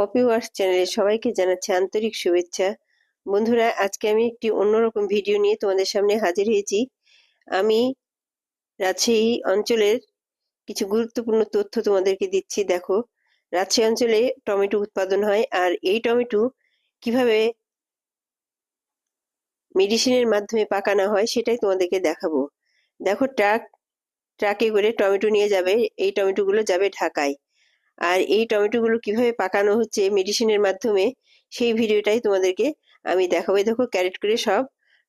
Poppy ওয়ার্স চ্যানেলে সবাইকে জানাচ্ছি আন্তরিক শুভেচ্ছা। বন্ধুরা, আজকে আমি একটি অন্যরকম ভিডিও নিয়ে তোমাদের সামনে হাজির হয়েছি। আমি রাজশাহী অঞ্চলের কিছু গুরুত্বপূর্ণ তথ্য তোমাদেরকে দিচ্ছি, দেখো। রাজশাহী অঞ্চলে টমেটো উৎপাদন হয়, আর এই টমেটো কীভাবে মেডিসিনের মাধ্যমে পাকানো হয় সেটাই তোমাদেরকে দেখাবো। দেখো, ট্রাক, ট্রাকে করে টমেটো নিয়ে যাবে, এই টমেটোগুলো যাবে ঢাকায়। আর এই টমেটোগুলো কীভাবে পাকানো হচ্ছে মেডিসিনের মাধ্যমে, সেই ভিডিওটাই তোমাদেরকে আমি দেখাবো। দেখো ক্যারেট করে সব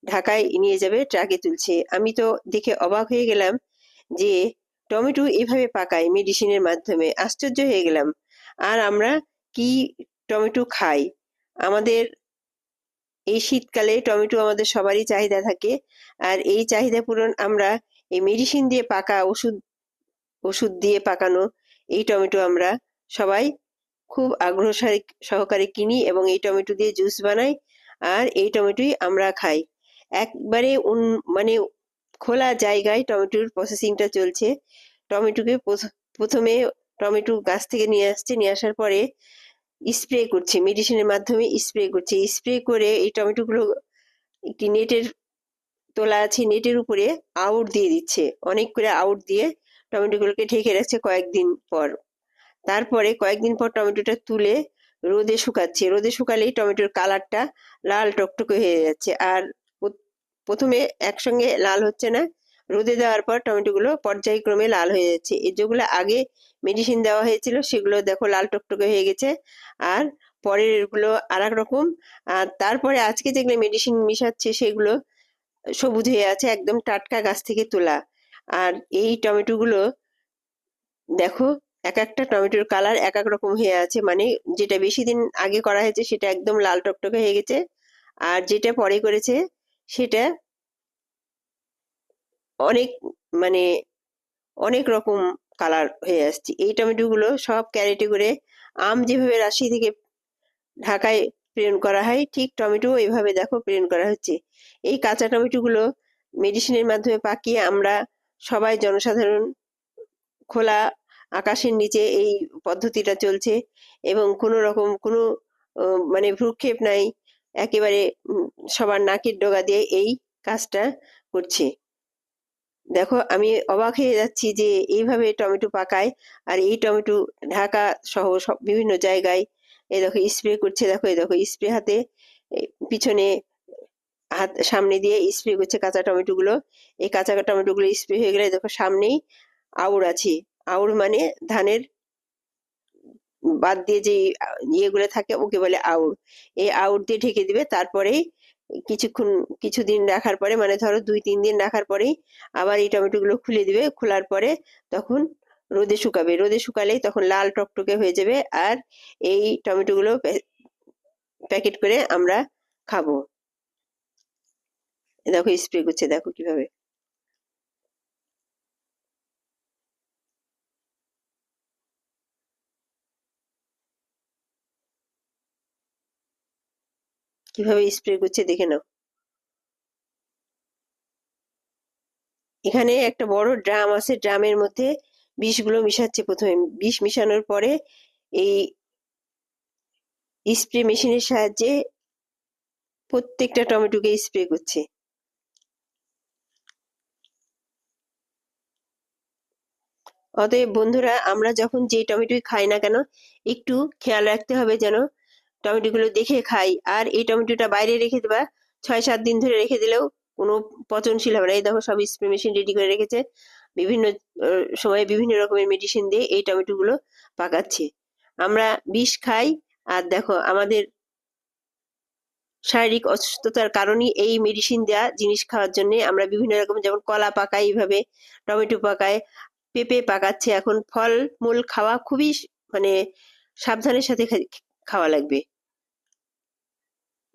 ঢাকায় নিয়ে যাবে, ট্রাকে তুলছে। আমি তো দেখে অবাক হয়ে গেলাম যে টমেটো এভাবে পাকায় মেডিসিনের মাধ্যমে। আশ্চর্য হয়ে গেলাম। আর আমরা কি টমেটো খাই? আমাদের এই শীতকালে টমেটো আমাদের সবারই চাহিদা থাকে। আর এই চাহিদা পূরণ আমরা এই মেডিসিন দিয়ে পাকা ওষুধ ওষুধ দিয়ে পাকানো এই টমেটো আমরা সবাই খুব আগ্রহ সহকারে কিনি এবং এই টমেটো দিয়ে জুস বানাই আর এই টমেটোই আমরা খাই। একবারে উন- মানে খোলা জায়গায় টমেটোর প্রসেসিংটা চলছে। টমেটোকে প্রথ- প্রথমে টমেটো গাছ থেকে নিয়ে আসছে, নিয়ে আসার পরে স্প্রে করছে মেডিসিনের মাধ্যমে স্প্রে করছে। স্প্রে করে এই টমেটোগুলো একটি নেটের তোলা আছে নেটের উপরে আউট দিয়ে দিচ্ছে। অনেক করে আউট দিয়ে টমেটোগুলোকে ঢেকে রাখছে কয়েকদিন পর। তারপরে কয়েকদিন পর টমেটোটা তুলে রোদে শুকাচ্ছে। রোদে শুকালেই টমেটোর কালারটা লাল টকটকে হয়ে যাচ্ছে। আর প্রথমে একসঙ্গে লাল হচ্ছে না। রোদে দেওয়ার পর টমেটোগুলো পর্যায়ক্রমে লাল হয়ে যাচ্ছে। এই যেগুলো আগে মেডিসিন দেওয়া হয়েছিল, সেগুলো দেখো লাল টকটকে হয়ে গেছে। আর পরেরগুলো আর এক রকম। আর তারপরে আজকে যেগুলো মেডিসিন মিশাচ্ছে, সেগুলো সবুজ হয়ে আছে, একদম টাটকা গাছ থেকে তোলা। আর এই টমেটোগুলো দেখো এক একটা টমেটোর কালার এক এক রকম হয়ে আছে। মানে যেটা বেশি দিন আগে করা হয়েছে সেটা একদম লাল টকটকে হয়ে গেছে। আর যেটা পরে করেছে সেটা অনেক মানে অনেক রকম কালার হয়ে আসছে। এই টমেটোগুলো সব ক্যারেটে করে আম যেভাবে রাশি থেকে ঢাকায় প্রেরণ করা হয়, ঠিক টমেটো এভাবে দেখো প্রেরণ করা হচ্ছে। এই কাঁচা টমেটোগুলো মেডিসিনের মাধ্যমে পাকিয়ে আমরা সবাই জনসাধারণ খোলা আকাশের নিচে এই পদ্ধতিটা চলছে এবং কোনো রকম কোনো মানে ভ্রুক্ষেপ নাই, একেবারে সবার নাকের ডগা দিয়ে এই কাজটা করছে। দেখো, আমি অবাক হয়ে যাচ্ছি যে এইভাবে টমেটো পাকায় আর এই টমেটো ঢাকা সহ সব বিভিন্ন জায়গায় এই দেখো স্প্রে করছে, দেখো এই দেখো স্প্রে হাতে পিছনে হাত সামনে দিয়ে স্প্রে করছে কাঁচা টমেটো গুলো এই কাঁচা টমেটো গুলো স্প্রে হয়ে গেলে দেখো সামনেই আউড় আছে। আউড় মানে ধানের বাদ দিয়ে যে ইয়েগুলো থাকে ওকে বলে আউড় এই আউড় দিয়ে ঢেকে দিবে, তারপরেই কিছুক্ষণ, কিছুদিন রাখার পরে মানে ধরো দুই, তিন দিন রাখার পরেই আবার এই টমেটো গুলো খুলে দিবে। খোলার পরে তখন রোদে শুকাবে। রোদে শুকালেই তখন লাল টকটকে হয়ে যাবে। আর এই টমেটো গুলো প্যাকেট করে আমরা খাব। দেখো স্প্রে করছে, দেখো কীভাবে। কীভাবে স্প্রে করছে, দেখে নাও। এখানে একটা বড় ড্রাম আছে, ড্রামের মধ্যে বিষগুলো মিশাচ্ছে প্রথমে। বিষ মিশানোর পরে এই স্প্রে মেশিনের সাহায্যে প্রত্যেকটা টমেটোকে স্প্রে করছে। অতএব বন্ধুরা, আমরা যখন যে টমেটোই খাই না কেন, একটু খেয়াল রাখতে হবে যেন টমেটোগুলো দেখে খাই। আর এই টমেটোটা বাইরে রেখে দেবা ছয় সাত দিন ধরে রেখে দিলেও কোনো পচনশীল হবে না। এই দেখো, সব স্প্রে মেশিন রেডি করে রেখেছে। বিভিন্ন সময়ে বিভিন্ন রকমের মেডিসিন দিয়ে এই টমেটোগুলো পাকাচ্ছে। আমরা বিষ খাই, আর দেখো, আমাদের শারীরিক অসুস্থতার কারণে এই মেডিসিন দেওয়া জিনিস খাওয়ার জন্য আমরা বিভিন্ন রকম, যেমন কলা পাকাই এইভাবে, টমেটো পাকায় পেঁপে পাকাচ্ছে। এখন ফল মূল খাওয়া খুবই মানে সাবধানের সাথে খাওয়া লাগবে।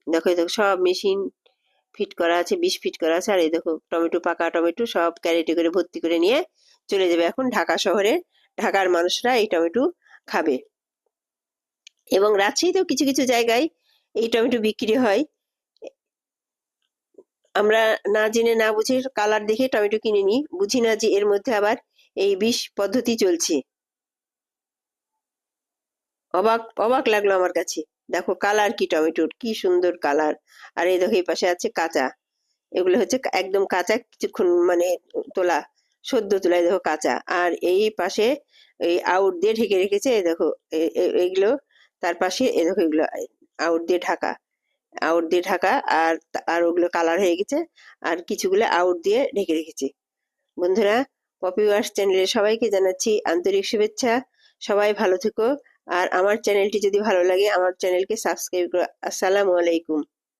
দেখো দেখো, সব মেশিন ফিট করা আছে, বিষ ফিট করা আছে। আর এই দেখো, টমেটো পাকা টমেটো সব ক্যারেটে করে ভর্তি করে নিয়ে চলে যাবে এখন ঢাকা শহরে। ঢাকার মানুষরা এই টমেটো খাবে। এবং রাজশাহীতেও কিছু কিছু জায়গায় এই টমেটো বিক্রি হয়। আমরা না জেনে না বুঝে কালার দেখে টমেটো কিনে নিই। বুঝি না যে এর মধ্যে আবার এই বিষ পদ্ধতি চলছে। অবাক অবাক লাগল আমার কাছে। দেখো কালার কি টমেটোর, কি সুন্দর কালার। আর এই দেখো এই পাশে আছে কাঁচা। এগুলো হচ্ছে একদম কাঁচা কিছুক্ষণ মানে তোলা, সদ্য তোলা দেখো কাঁচা। আর এই পাশে এই আউট দিয়ে ঢেকে রেখেছে, এই দেখো এইগুলো তার পাশে এই দেখো এগুলো আউট দিয়ে ঢাকা। আউট দিয়ে ঢাকা আর আর ওগুলো কালার হয়ে গেছে। আর কিছুগুলো আউট দিয়ে ঢেকে রেখেছে। বন্ধুরা পপি ওয়ার্স চ্যানেলের সবাইকে জানাচ্ছি আন্তরিক শুভেচ্ছা। সবাই ভালো থেকো। আর আমার চ্যানেলটি যদি ভালো লাগে, আমার চ্যানেলকে সাবস্ক্রাইব করো। আসসালামু আলাইকুম।